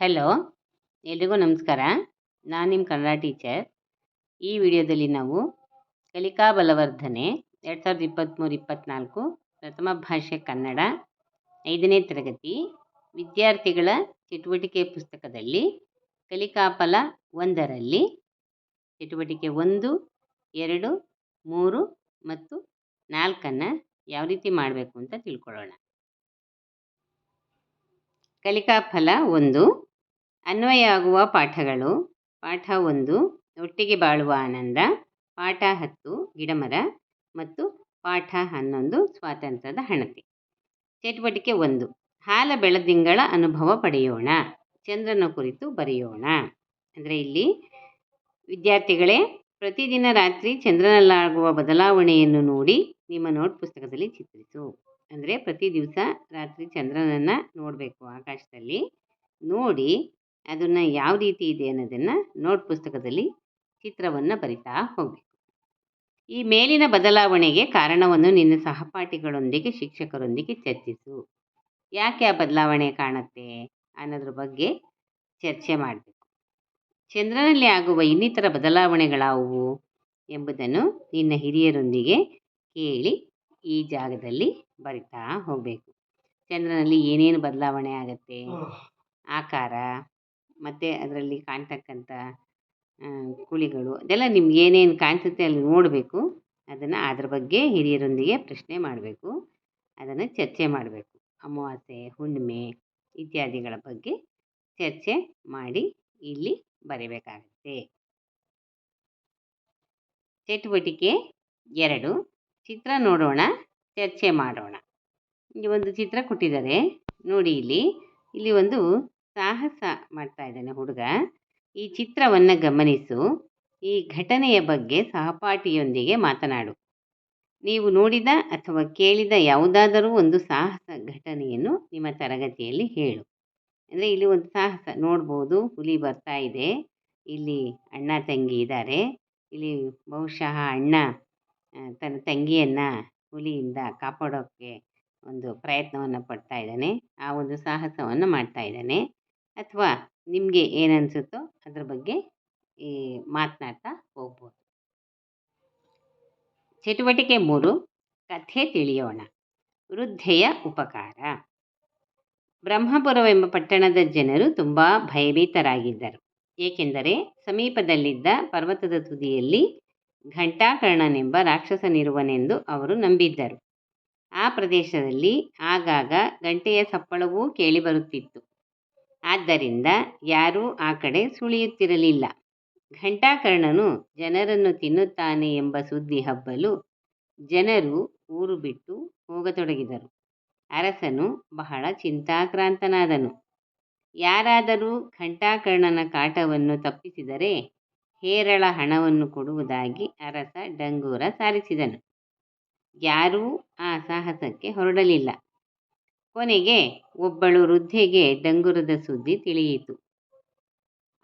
Hello ಎಲ್ರಿಗೂ ನಮಸ್ಕಾರ. ನಾನು ನಿಮ್ಮ ಕನ್ನಡ ಟೀಚರ್. ಈ ವಿಡಿಯೋದಲ್ಲಿ ನಾವು ಕಲಿಕಾ ಬಲವರ್ಧನೆ ಎರಡು ಸಾವಿರದ ಇಪ್ಪತ್ತ್ಮೂರು ಇಪ್ಪತ್ತ್ನಾಲ್ಕು ಪ್ರಥಮ ಭಾಷೆ ಕನ್ನಡ ಐದನೇ ತರಗತಿ ವಿದ್ಯಾರ್ಥಿಗಳ ಚಟುವಟಿಕೆ ಪುಸ್ತಕದಲ್ಲಿ ಕಲಿಕಾ ಫಲ ಒಂದರಲ್ಲಿ ಚಟುವಟಿಕೆ ಒಂದು, ಎರಡು, ಮೂರು ಮತ್ತು ನಾಲ್ಕನ್ನು ಯಾವ ರೀತಿ ಮಾಡಬೇಕು ಅಂತ ತಿಳ್ಕೊಳ್ಳೋಣ. ಕಲಿಕಾ ಫಲ ಒಂದು ಅನ್ವಯ ಆಗುವ ಪಾಠಗಳು, ಪಾಠ ಒಂದು, ಒಟ್ಟಿಗೆ ಬಾಳುವ ಆನಂದ, ಪಾಠ ಹತ್ತು, ಗಿಡಮರ ಮತ್ತು ಪಾಠ ಹನ್ನೊಂದು, ಸ್ವಾತಂತ್ರ್ಯದ ಹಣತೆ. ಚಟುವಟಿಕೆ ಒಂದು, ಹಾಲ ಬೆಳದಿಂಗಳ ಅನುಭವ ಪಡೆಯೋಣ, ಚಂದ್ರನ ಕುರಿತು ಬರೆಯೋಣ. ಅಂದರೆ ಇಲ್ಲಿ, ವಿದ್ಯಾರ್ಥಿಗಳೇ, ಪ್ರತಿದಿನ ರಾತ್ರಿ ಚಂದ್ರನಲ್ಲಾಗುವ ಬದಲಾವಣೆಯನ್ನು ನೋಡಿ ನಿಮ್ಮ ನೋಟ್ ಪುಸ್ತಕದಲ್ಲಿ ಚಿತ್ರಿಸು. ಅಂದರೆ ಪ್ರತಿ ದಿವಸ ರಾತ್ರಿ ಚಂದ್ರನನ್ನು ನೋಡಬೇಕು ಆಕಾಶದಲ್ಲಿ. ನೋಡಿ ಅದನ್ನು ಯಾವ ರೀತಿ ಇದೆ ಅನ್ನೋದನ್ನು ನೋಟ್ ಪುಸ್ತಕದಲ್ಲಿ ಚಿತ್ರವನ್ನು ಬರಿತಾ ಹೋಗಬೇಕು. ಈ ಮೇಲಿನ ಬದಲಾವಣೆಗೆ ಕಾರಣವನ್ನು ನಿನ್ನ ಸಹಪಾಠಿಗಳೊಂದಿಗೆ, ಶಿಕ್ಷಕರೊಂದಿಗೆ ಚರ್ಚಿಸು. ಯಾಕೆ ಆ ಬದಲಾವಣೆ ಕಾಣುತ್ತೆ ಅನ್ನೋದ್ರ ಬಗ್ಗೆ ಚರ್ಚೆ ಮಾಡಬೇಕು. ಚಂದ್ರನಲ್ಲಿ ಆಗುವ ಇನ್ನಿತರ ಬದಲಾವಣೆಗಳಾವುವು ಎಂಬುದನ್ನು ನಿನ್ನ ಹಿರಿಯರೊಂದಿಗೆ ಕೇಳಿ ಈ ಜಾಗದಲ್ಲಿ ಬರಿತಾ ಹೋಗಬೇಕು. ಚಂದ್ರನಲ್ಲಿ ಏನೇನು ಬದಲಾವಣೆ ಆಗುತ್ತೆ? ಆಕಾರ, ಮತ್ತು ಅದರಲ್ಲಿ ಕಾಣ್ತಕ್ಕಂಥ ಕುಳಿಗಳು, ಅದೆಲ್ಲ ನಿಮ್ಗೆ ಏನೇನು ಕಾಣಿಸುತ್ತೆ ಅಲ್ಲಿ ನೋಡಬೇಕು. ಅದನ್ನು ಅದ್ರ ಬಗ್ಗೆ ಹಿರಿಯರೊಂದಿಗೆ ಪ್ರಶ್ನೆ ಮಾಡಬೇಕು. ಅದನ್ನು ಚರ್ಚೆ ಮಾಡಬೇಕು. ಅಮಾವಾಸ್ಯೆ, ಹುಣ್ಣಿಮೆ ಇತ್ಯಾದಿಗಳ ಬಗ್ಗೆ ಚರ್ಚೆ ಮಾಡಿ ಇಲ್ಲಿ ಬರೀಬೇಕಾಗುತ್ತೆ. ಚಟುವಟಿಕೆ ಎರಡು. ಚಿತ್ರ ನೋಡೋಣ, ಚರ್ಚೆ ಮಾಡೋಣ. ಇಲ್ಲಿ ಒಂದು ಚಿತ್ರ ಕೊಟ್ಟಿದ್ದಾರೆ. ನೋಡಿ ಇಲ್ಲಿ ಇಲ್ಲಿ ಒಂದು ಸಾಹಸ ಮಾಡ್ತಾ ಇದ್ದಾನೆ ಹುಡುಗ. ಈ ಚಿತ್ರವನ್ನು ಗಮನಿಸು. ಈ ಘಟನೆಯ ಬಗ್ಗೆ ಸಹಪಾಠಿಯೊಂದಿಗೆ ಮಾತನಾಡು. ನೀವು ನೋಡಿದ ಅಥವಾ ಕೇಳಿದ ಯಾವುದಾದರೂ ಒಂದು ಸಾಹಸ ಘಟನೆಯನ್ನು ನಿಮ್ಮ ತರಗತಿಯಲ್ಲಿ ಹೇಳು. ಅಂದರೆ ಇಲ್ಲಿ ಒಂದು ಸಾಹಸ, ನೋಡ್ಬೋದು, ಹುಲಿ ಬರ್ತಾ ಇದೆ. ಇಲ್ಲಿ ಅಣ್ಣ ತಂಗಿ ಇದ್ದಾರೆ. ಇಲ್ಲಿ ಬಹುಶಃ ಅಣ್ಣ ತನ್ನ ತಂಗಿಯನ್ನು ಹುಲಿಯಿಂದ ಕಾಪಾಡೋಕ್ಕೆ ಒಂದು ಪ್ರಯತ್ನವನ್ನು ಪಡ್ತಾ ಇದ್ದಾನೆ. ಆ ಒಂದು ಸಾಹಸವನ್ನು ಮಾಡ್ತಾ ಇದ್ದಾನೆ. ಅಥವಾ ನಿಮಗೆ ಏನನ್ಸುತ್ತೋ ಅದ್ರ ಬಗ್ಗೆ ಈ ಮಾತನಾಡ್ತಾ ಹೋಗ್ಬೋದು. ಚಟುವಟಿಕೆ ಮೂರು, ಕಥೆ ತಿಳಿಯೋಣ. ವೃದ್ಧೆಯ ಉಪಕಾರ. ಬ್ರಹ್ಮಪುರವೆಂಬ ಪಟ್ಟಣದ ಜನರು ತುಂಬ ಭಯಭೀತರಾಗಿದ್ದರು. ಏಕೆಂದರೆ ಸಮೀಪದಲ್ಲಿದ್ದ ಪರ್ವತದ ತುದಿಯಲ್ಲಿ ಘಂಟಾಕರ್ಣನೆಂಬ ರಾಕ್ಷಸನಿರುವನೆಂದು ಅವರು ನಂಬಿದ್ದರು. ಆ ಪ್ರದೇಶದಲ್ಲಿ ಆಗಾಗ ಗಂಟೆಯ ಸಪ್ಪಳವೂ ಕೇಳಿಬರುತ್ತಿತ್ತು. ಆದ್ದರಿಂದ ಯಾರೂ ಆ ಕಡೆ ಸುಳಿಯುತ್ತಿರಲಿಲ್ಲ. ಘಂಟಾಕರ್ಣನು ಜನರನ್ನು ತಿನ್ನುತ್ತಾನೆ ಎಂಬ ಸುದ್ದಿ ಹಬ್ಬಲು ಜನರು ಊರು ಬಿಟ್ಟು ಹೋಗತೊಡಗಿದರು. ಅರಸನು ಬಹಳ ಚಿಂತಾಕ್ರಾಂತನಾದನು. ಯಾರಾದರೂ ಘಂಟಾಕರ್ಣನ ಕಾಟವನ್ನು ತಪ್ಪಿಸಿದರೆ ಹೇರಳ ಹಣವನ್ನು ಕೊಡುವುದಾಗಿ ಅರಸ ಡಂಗೂರ ಸಾರಿಸಿದನು. ಯಾರೂ ಆ ಸಾಹಸಕ್ಕೆ ಹೊರಡಲಿಲ್ಲ. ಕೊನೆಗೆ ಒಬ್ಬಳು ವೃದ್ಧೆಗೆ ಡಂಗುರದ ಸುದ್ದಿ ತಿಳಿಯಿತು.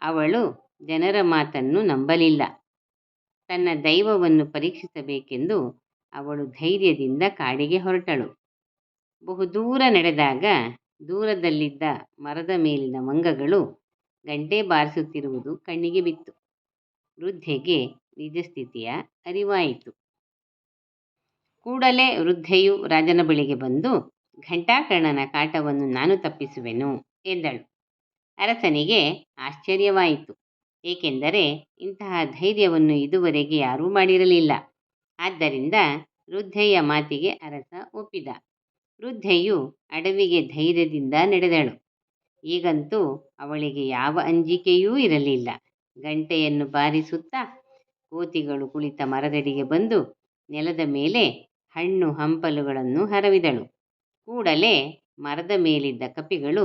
ಅವಳು ಜನರ ಮಾತನ್ನು ನಂಬಲಿಲ್ಲ. ತನ್ನ ದೈವವನ್ನು ಪರೀಕ್ಷಿಸಬೇಕೆಂದು ಅವಳು ಧೈರ್ಯದಿಂದ ಕಾಡಿಗೆ ಹೊರಟಳು. ಬಹುದೂರ ನಡೆದಾಗ ದೂರದಲ್ಲಿದ್ದ ಮರದ ಮೇಲಿನ ಮಂಗಗಳು ಗಂಟೆ ಬಾರಿಸುತ್ತಿರುವುದು ಕಣ್ಣಿಗೆ ಬಿತ್ತು. ವೃದ್ಧೆಗೆ ನಿಜ ಸ್ಥಿತಿಯ ಅರಿವಾಯಿತು. ಕೂಡಲೇ ವೃದ್ಧೆಯು ರಾಜನ ಬಳಿಗೆ ಬಂದು, ಘಂಟಾಕರ್ಣನ ಕಾಟವನ್ನು ನಾನು ತಪ್ಪಿಸುವೆನು ಎಂದಳು. ಅರಸನಿಗೆ ಆಶ್ಚರ್ಯವಾಯಿತು. ಏಕೆಂದರೆ ಇಂತಹ ಧೈರ್ಯವನ್ನು ಇದುವರೆಗೆ ಯಾರೂ ಮಾಡಿರಲಿಲ್ಲ. ಆದ್ದರಿಂದ ವೃದ್ಧೆಯ ಮಾತಿಗೆ ಅರಸ ಒಪ್ಪಿದ. ವೃದ್ಧೆಯು ಅಡವಿಗೆ ಧೈರ್ಯದಿಂದ ನಡೆದಳು. ಈಗಂತೂ ಅವಳಿಗೆ ಯಾವ ಅಂಜಿಕೆಯೂ ಇರಲಿಲ್ಲ. ಗಂಟೆಯನ್ನು ಬಾರಿಸುತ್ತಾ ಕೋತಿಗಳು ಕುಳಿತ ಮರದಡಿಗೆ ಬಂದು ನೆಲದ ಮೇಲೆ ಹಣ್ಣು ಹಂಪಲುಗಳನ್ನು ಹರವಿದಳು. ಕೂಡಲೇ ಮರದ ಮೇಲಿದ್ದ ಕಪಿಗಳು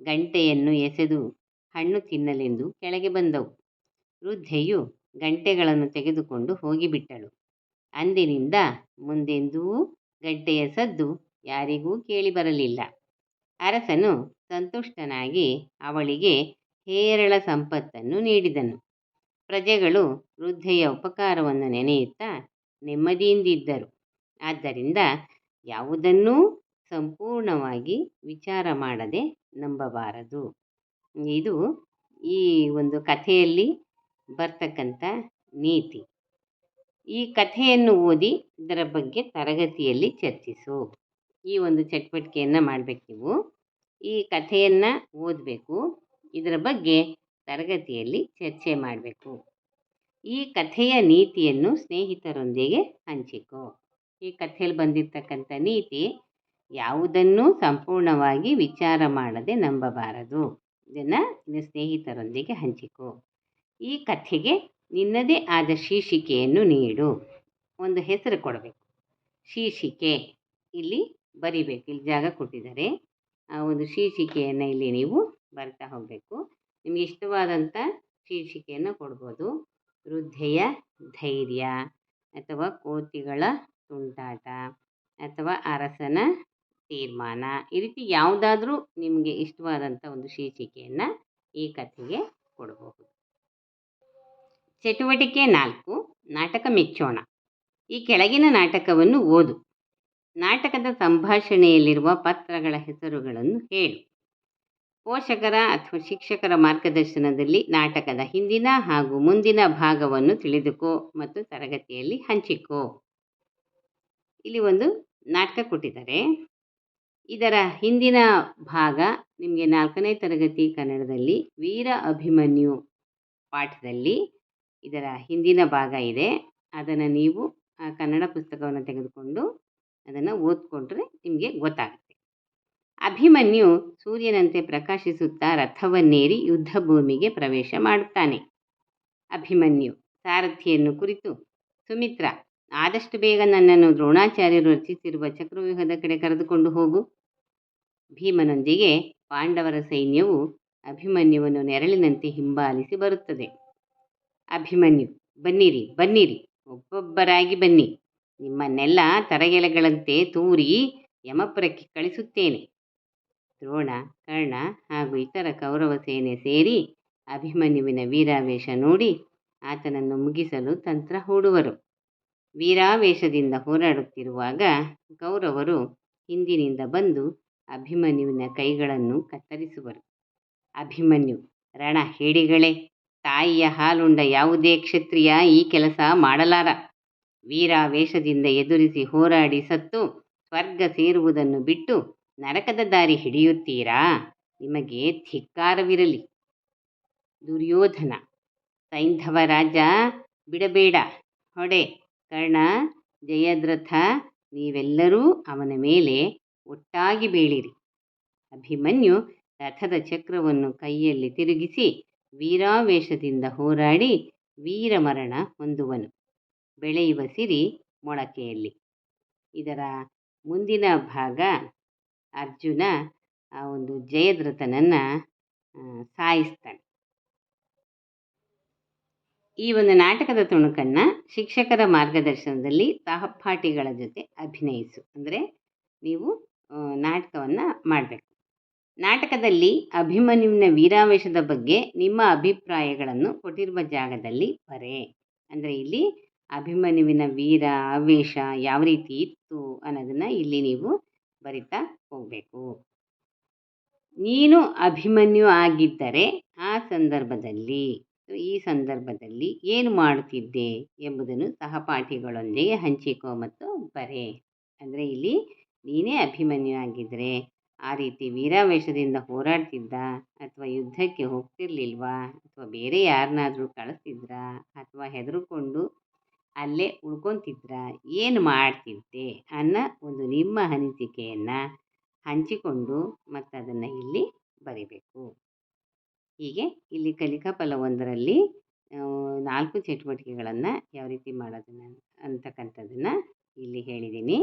ಗಂಟೆಯನ್ನು ಎಸೆದು ಹಣ್ಣು ತಿನ್ನಲೆಂದು ಕೆಳಗೆ ಬಂದವು. ವೃದ್ಧೆಯು ಗಂಟೆಗಳನ್ನು ತೆಗೆದುಕೊಂಡು ಹೋಗಿಬಿಟ್ಟಳು. ಅಂದಿನಿಂದ ಮುಂದೆಂದೂ ಗಂಟೆಯ ಸದ್ದು ಯಾರಿಗೂ ಕೇಳಿಬರಲಿಲ್ಲ. ಅರಸನು ಸಂತುಷ್ಟನಾಗಿ ಅವಳಿಗೆ ಹೇರಳ ಸಂಪತ್ತನ್ನು ನೀಡಿದನು. ಪ್ರಜೆಗಳು ವೃದ್ಧೆಯ ಉಪಕಾರವನ್ನು ನೆನೆಯುತ್ತಾ ನೆಮ್ಮದಿಯಿಂದಿದ್ದರು. ಆದ್ದರಿಂದ ಯಾವುದನ್ನೂ ಸಂಪೂರ್ಣವಾಗಿ ವಿಚಾರ ಮಾಡದೆ ನಂಬಬಾರದು. ಇದು ಈ ಒಂದು ಕಥೆಯಲ್ಲಿ ಬರ್ತಕ್ಕಂಥ ನೀತಿ. ಈ ಕಥೆಯನ್ನು ಓದಿ ಇದರ ಬಗ್ಗೆ ತರಗತಿಯಲ್ಲಿ ಚರ್ಚಿಸು. ಈ ಒಂದು ಚಟುವಟಿಕೆಯನ್ನು ಮಾಡಬೇಕು ನೀವು. ಈ ಕಥೆಯನ್ನು ಓದಬೇಕು. ಇದರ ಬಗ್ಗೆ ತರಗತಿಯಲ್ಲಿ ಚರ್ಚೆ ಮಾಡಬೇಕು. ಈ ಕಥೆಯ ನೀತಿಯನ್ನು ಸ್ನೇಹಿತರೊಂದಿಗೆ ಹಂಚಿಕೊ. ಈ ಕಥೆಯಲ್ಲಿ ಬಂದಿರತಕ್ಕಂಥ ನೀತಿ, ಯಾವುದನ್ನೂ ಸಂಪೂರ್ಣವಾಗಿ ವಿಚಾರ ಮಾಡದೆ ನಂಬಬಾರದು. ಇದನ್ನು ನಿನ್ನ ಸ್ನೇಹಿತರೊಂದಿಗೆ ಹಂಚಿಕೊ. ಈ ಕಥೆಗೆ ನಿನ್ನದೇ ಆದ ಶೀರ್ಷಿಕೆಯನ್ನು ನೀಡು. ಒಂದು ಹೆಸರು ಕೊಡಬೇಕು. ಶೀರ್ಷಿಕೆ. ಇಲ್ಲಿ ಬರಿಬೇಕು. ಇಲ್ಲಿ ಜಾಗ ಕೊಟ್ಟಿದ್ದಾರೆ. ಆ ಒಂದು ಶೀರ್ಷಿಕೆಯನ್ನು ಇಲ್ಲಿ ನೀವು ಬರ್ತಾ ಹೋಗಬೇಕು. ನಿಮಗೆ ಇಷ್ಟವಾದಂಥ ಶೀರ್ಷಿಕೆಯನ್ನು ಕೊಡ್ಬೋದು. ವೃದ್ಧೆಯ ಧೈರ್ಯ ಅಥವಾ ಕೋತಿಗಳ ತುಂಟಾಟ ಅಥವಾ ಅರಸನ ತೀರ್ಮಾನ. ಈ ರೀತಿ ಯಾವುದಾದ್ರೂ ನಿಮಗೆ ಇಷ್ಟವಾದಂಥ ಒಂದು ಶೀರ್ಷಿಕೆಯನ್ನು ಈ ಕಥೆಗೆ ಕೊಡಬಹುದು ಚಟುವಟಿಕೆ ನಾಲ್ಕು, ನಾಟಕ ಮೆಚ್ಚೋಣ. ಈ ಕೆಳಗಿನ ನಾಟಕವನ್ನು ಓದು. ನಾಟಕದ ಸಂಭಾಷಣೆಯಲ್ಲಿರುವ ಪಾತ್ರಗಳ ಹೆಸರುಗಳನ್ನು ಹೇಳು. ಪೋಷಕರ ಅಥವಾ ಶಿಕ್ಷಕರ ಮಾರ್ಗದರ್ಶನದಲ್ಲಿ ನಾಟಕದ ಹಿಂದಿನ ಹಾಗೂ ಮುಂದಿನ ಭಾಗವನ್ನು ತಿಳಿದುಕೋ ಮತ್ತು ತರಗತಿಯಲ್ಲಿ ಹಂಚಿಕೋ. ಇಲ್ಲಿ ಒಂದು ನಾಟಕ ಕೊಟ್ಟಿದ್ದಾರೆ. ಇದರ ಹಿಂದಿನ ಭಾಗ ನಿಮಗೆ ನಾಲ್ಕನೇ ತರಗತಿ ಕನ್ನಡದಲ್ಲಿ ವೀರ ಅಭಿಮನ್ಯು ಪಾಠದಲ್ಲಿ ಇದರ ಹಿಂದಿನ ಭಾಗ ಇದೆ. ಅದನ್ನು ನೀವು ಆ ಕನ್ನಡ ಪುಸ್ತಕವನ್ನು ತೆಗೆದುಕೊಂಡು ಅದನ್ನು ಓದ್ಕೊಂಡ್ರೆ ನಿಮಗೆ ಗೊತ್ತಾಗುತ್ತೆ. ಅಭಿಮನ್ಯು ಸೂರ್ಯನಂತೆ ಪ್ರಕಾಶಿಸುತ್ತಾ ರಥವನ್ನೇರಿ ಯುದ್ಧ ಭೂಮಿಗೆ ಪ್ರವೇಶ ಮಾಡುತ್ತಾನೆ. ಅಭಿಮನ್ಯು ಸಾರಥಿಯನ್ನು ಕುರಿತು, ಸುಮಿತ್ರ, ಆದಷ್ಟು ಬೇಗ ನನ್ನನ್ನು ದ್ರೋಣಾಚಾರ್ಯರು ರಚಿಸಿರುವ ಚಕ್ರವ್ಯೂಹದ ಕಡೆ ಕರೆದುಕೊಂಡು ಹೋಗು. ಭೀಮನೊಂದಿಗೆ ಪಾಂಡವರ ಸೈನ್ಯವು ಅಭಿಮನ್ಯುವನ್ನು ನೆರಳಿನಂತೆ ಹಿಂಬಾಲಿಸಿ ಬರುತ್ತದೆ. ಅಭಿಮನ್ಯು, ಬನ್ನಿರಿ ಬನ್ನಿರಿ, ಒಬ್ಬೊಬ್ಬರಾಗಿ ಬನ್ನಿ. ನಿಮ್ಮನ್ನೆಲ್ಲ ತರಗೆಲೆಗಳಂತೆ ತೂರಿ ಯಮಪುರಕ್ಕೆ ಕಳಿಸುತ್ತೇನೆ. ದ್ರೋಣ, ಕರ್ಣ ಹಾಗೂ ಇತರ ಕೌರವ ಸೇನೆ ಸೇರಿ ಅಭಿಮನ್ಯುವಿನ ವೀರಾವೇಶ ನೋಡಿ ಆತನನ್ನು ಮುಗಿಸಲು ತಂತ್ರ ಹೂಡುವರು. ವೀರಾವೇಶದಿಂದ ಹೋರಾಡುತ್ತಿರುವಾಗ ಕೌರವರು ಹಿಂದಿನಿಂದ ಬಂದು ಅಭಿಮನ್ಯುವಿನ ಕೈಗಳನ್ನು ಕತ್ತರಿಸುವರು. ಅಭಿಮನ್ಯು, ರಣ ಹೇಡಿಗಳೇ, ತಾಯಿಯ ಹಾಲುಂಡ ಯಾವುದೇ ಕ್ಷತ್ರಿಯ ಈ ಕೆಲಸ ಮಾಡಲಾರ. ವೀರಾವೇಶದಿಂದ ಎದುರಿಸಿ ಹೋರಾಡಿ ಸತ್ತು ಸ್ವರ್ಗ ಸೇರುವುದನ್ನು ಬಿಟ್ಟು ನರಕದ ದಾರಿ ಹಿಡಿಯುತ್ತೀರಾ? ನಿಮಗೆ ಧಿಕ್ಕಾರವಿರಲಿ. ದುರ್ಯೋಧನ, ಸೈಂಧವ ರಾಜ, ಬಿಡಬೇಡ. ಹೊಡೆ, ಕರ್ಣ, ಜಯದ್ರಥ, ನೀವೆಲ್ಲರೂ ಅವನ ಮೇಲೆ ಒಟ್ಟಾಗಿ ಬೀಳಿರಿ. ಅಭಿಮನ್ಯು ರಥದ ಚಕ್ರವನ್ನು ಕೈಯಲ್ಲಿ ತಿರುಗಿಸಿ ವೀರಾವೇಶದಿಂದ ಹೋರಾಡಿ ವೀರಮರಣ ಹೊಂದುವನು. ಬೆಳೆಯುವ ಸಿರಿ ಮೊಳಕೆಯಲ್ಲಿ. ಇದರ ಮುಂದಿನ ಭಾಗ ಅರ್ಜುನ ಆ ಒಂದು ಜಯದ್ರಥನನ್ನು ಸಾಯಿಸ್ತಾನೆ. ಈ ಒಂದು ನಾಟಕದ ತುಣುಕನ್ನು ಶಿಕ್ಷಕರ ಮಾರ್ಗದರ್ಶನದಲ್ಲಿ ಸಹಪಾಠಿಗಳ ಜೊತೆ ಅಭಿನಯಿಸು. ಅಂದರೆ ನೀವು ನಾಟಕವನ್ನು ಮಾಡಬೇಕು. ನಾಟಕದಲ್ಲಿ ಅಭಿಮನ್ಯುವಿನ ವೀರಾವೇಶದ ಬಗ್ಗೆ ನಿಮ್ಮ ಅಭಿಪ್ರಾಯಗಳನ್ನು ಕೊಟ್ಟಿರುವ ಜಾಗದಲ್ಲಿ ಬರೆ. ಅಂದರೆ ಇಲ್ಲಿ ಅಭಿಮನ್ಯುವಿನ ವೀರ ಆವೇಶ ಯಾವ ರೀತಿ ಇತ್ತು ಅನ್ನೋದನ್ನು ಇಲ್ಲಿ ನೀವು ಬರಿತಾ ಹೋಗಬೇಕು ನೀನು ಅಭಿಮನ್ಯು ಆಗಿದ್ದರೆ ಆ ಸಂದರ್ಭದಲ್ಲಿ, ಈ ಸಂದರ್ಭದಲ್ಲಿ ಏನು ಮಾಡುತ್ತಿದ್ದೆ ಎಂಬುದನ್ನು ಸಹಪಾಠಿಗಳೊಂದಿಗೆ ಹಂಚಿಕೋ ಮತ್ತು ಬರೆ. ಅಂದರೆ ಇಲ್ಲಿ ನೀನೇ ಅಭಿಮನ್ಯು ಆಗಿದ್ದರೆ ಆ ರೀತಿ ವೀರಾವೇಶದಿಂದ ಹೋರಾಡ್ತಿದ್ದ ಅಥವಾ ಯುದ್ಧಕ್ಕೆ ಹೋಗ್ತಿರ್ಲಿಲ್ವಾ, ಅಥವಾ ಬೇರೆ ಯಾರನ್ನಾದರೂ ಕಳಿಸ್ತಿದ್ರಾ, ಅಥವಾ ಹೆದರ್ಕೊಂಡು ಅಲ್ಲೇ ಉಳ್ಕೊತಿದ್ರಾ, ಏನು ಮಾಡ್ತಿದ್ದೆ ಅನ್ನೋ ಒಂದು ನಿಮ್ಮ ಅನಿಸಿಕೆಯನ್ನು ಹಂಚಿಕೊಂಡು ಮತ್ತು ಅದನ್ನು ಇಲ್ಲಿ ಬರಿಬೇಕು. ಹೀಗೆ ಇಲ್ಲಿ ಕಲಿಕಾ ಫಲ ಒಂದರಲ್ಲಿ ನಾಲ್ಕು ಚಟುವಟಿಕೆಗಳನ್ನು ಯಾವ ರೀತಿ ಮಾಡೋದನ್ನು ಅಂತಕ್ಕಂಥದ್ದನ್ನು ಇಲ್ಲಿ ಹೇಳಿದ್ದೀನಿ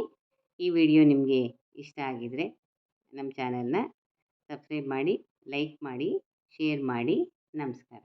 ಈ ವಿಡಿಯೋ ನಿಮಗೆ ಇಷ್ಟ ಆಗಿದರೆ ನಮ್ಮ ಚಾನಲ್ನ ಸಬ್ಸ್ಕ್ರೈಬ್ ಮಾಡಿ, ಲೈಕ್ ಮಾಡಿ, ಶೇರ್ ಮಾಡಿ. ನಮಸ್ಕಾರ.